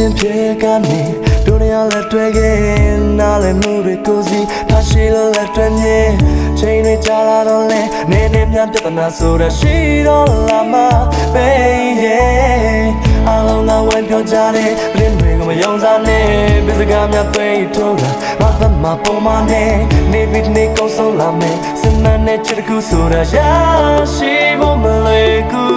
ကနေတို့ရလက်တွဲခဲ့နားလည်းမှုတွေကိုစီထားရှိလို့လက်တွဲမြင်ချိန်တွေကြာလာတော့လဲနေနေမြပြဿနာဆိုတာရှိတော့လာမှာ baby အလုံးကဝယ်ပြောကြတယ်ပြင်းတွေကမယုံစားနဲ့ပစ္စကများသွေးထိုးတာမပတ်မပေါ်မနဲ့နေပြီးနေကောင်းဆုံးလာမယ်စမနဲ့ချစ်တခုဆိုတာရရှိဖို့မလွယ်ကူ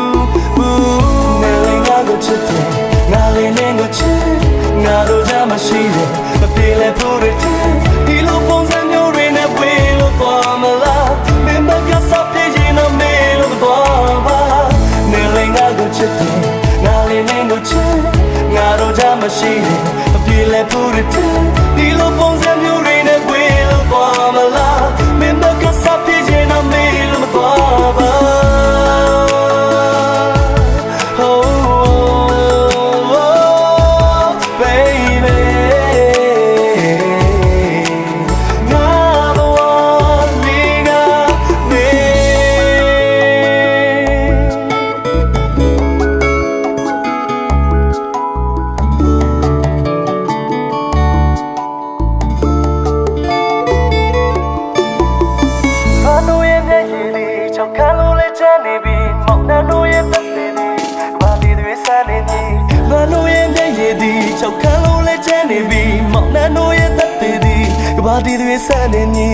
တို့ကြမ လီတွေစနေပြီ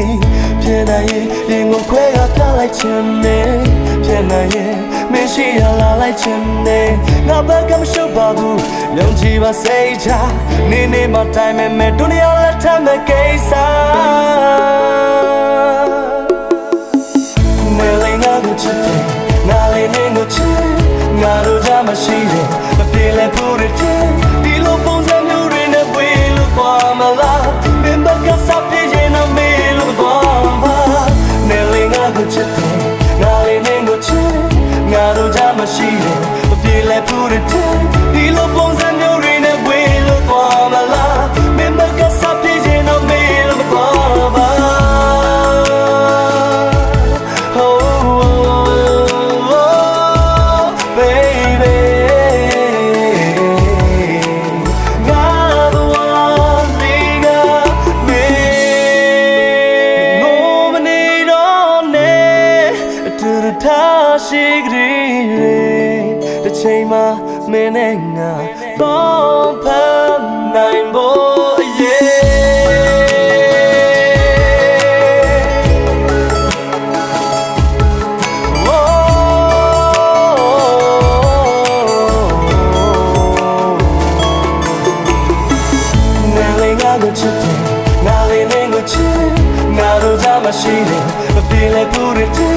ပြန်လာရင်ရင်ကိုခွဲကပြလိုက်ချင်တယ်ပြန်လာရင်မရှိရလာလိုက်ချင်တယ်ငါဘက်ကမရှုပ်ပါဘူးယုံကြည်ပါစိတ်ချနေနေမှတိုင်းမဲ့မဲ့ဒုနီယာလက်ထမ်းမဲ့ကိစ္စ ထားရှိကြတယ်တစ်ချိန်မှာမင်းနဲ့ငါတော့ဖမ်းနိုင်ဖို့အရေးနာလေးငါကိုချစ်တယ်နာလေးနဲ့ကိုချစ်ငါတို့ကြမရှိတယ်မပြေလဲဘူးတဲ့